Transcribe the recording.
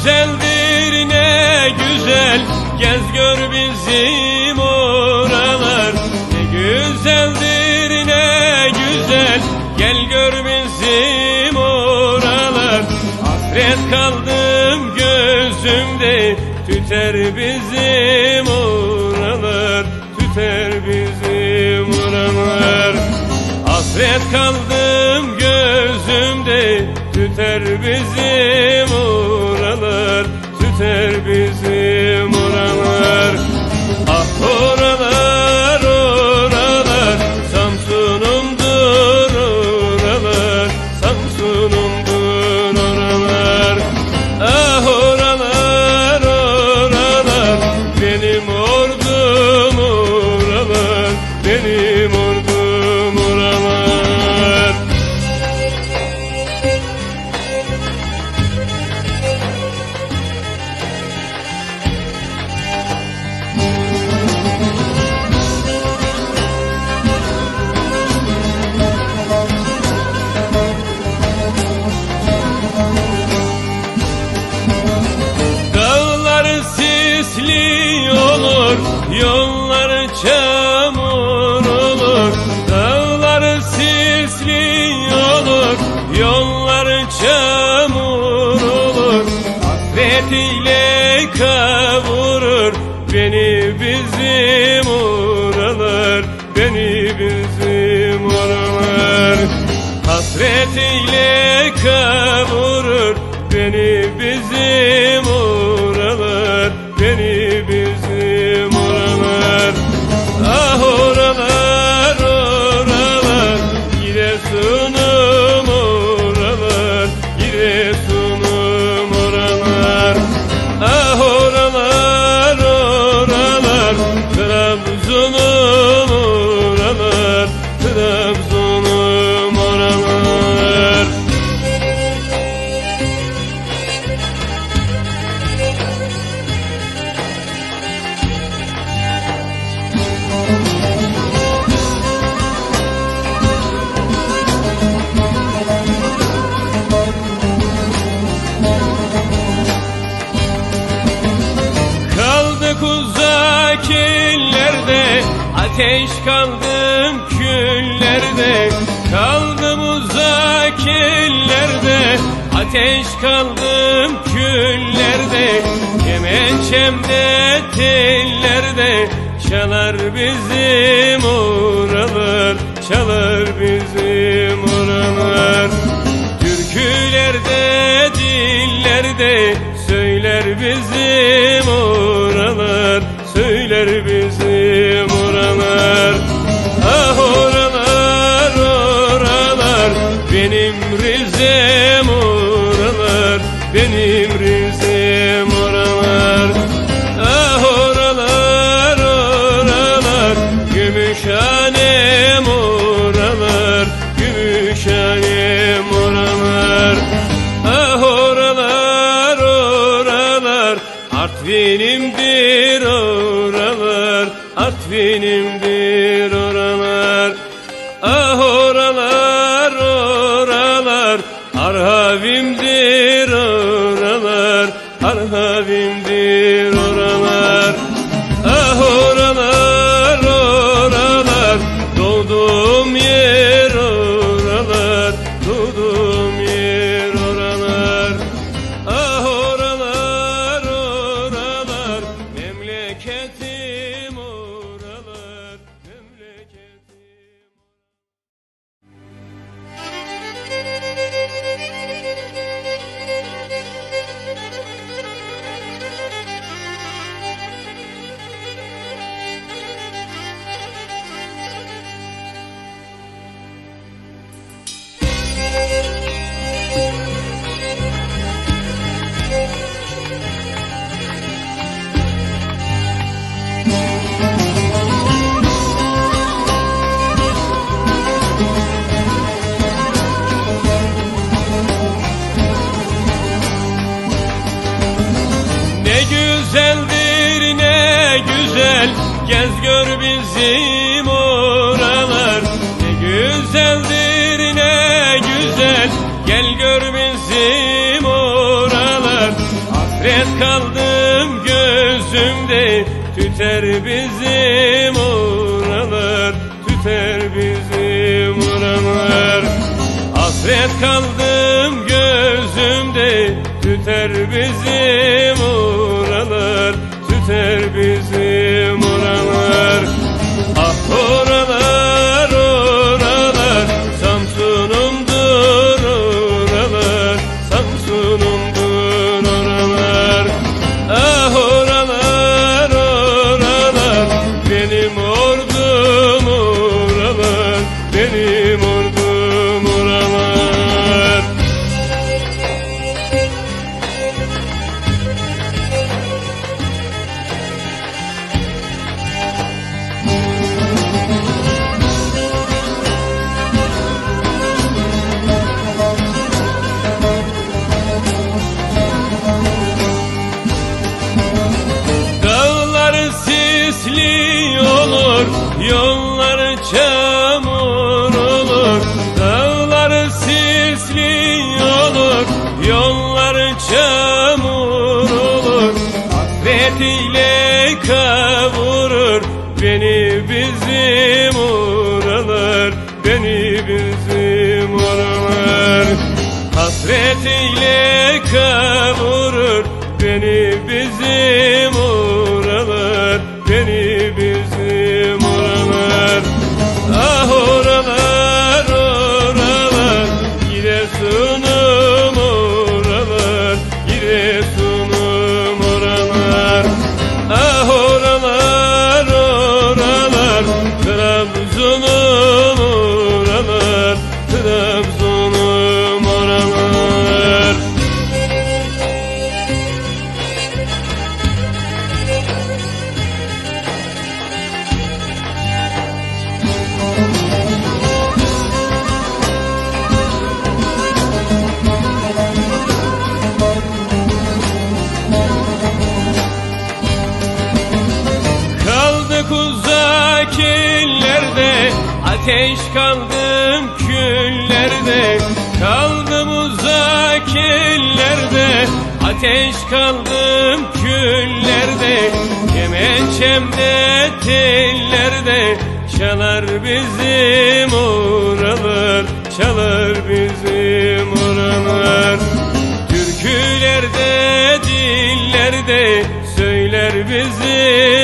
güzeldir ne güzel. Gez gör bizim oralar. Ne güzeldir ne güzel. Gel gör bizim oralar. Hasret kaldım gözümde Tüter bizim oralar. Tüter bizim oralar. Hasret kaldım gözümde Tüter bizim Yeah. şekillerde Ateş kaldım küllerde Kaldım uzak illerde Ateş kaldım küllerde Kemençemde tellerde Çalar bizim oralar çalar sevindim bizi. Yolları çamur olur Hasretiyle kavurur. Beni bizim oralar Beni bizim oralar Hasretiyle ateş kaldım küllerde Kaldım uzak ellerde. Ateş kaldım küllerde Kemençemde tellerde. Çalar bizim oralar Çalar bizim oralar Türkülerde dillerde Söyler bizim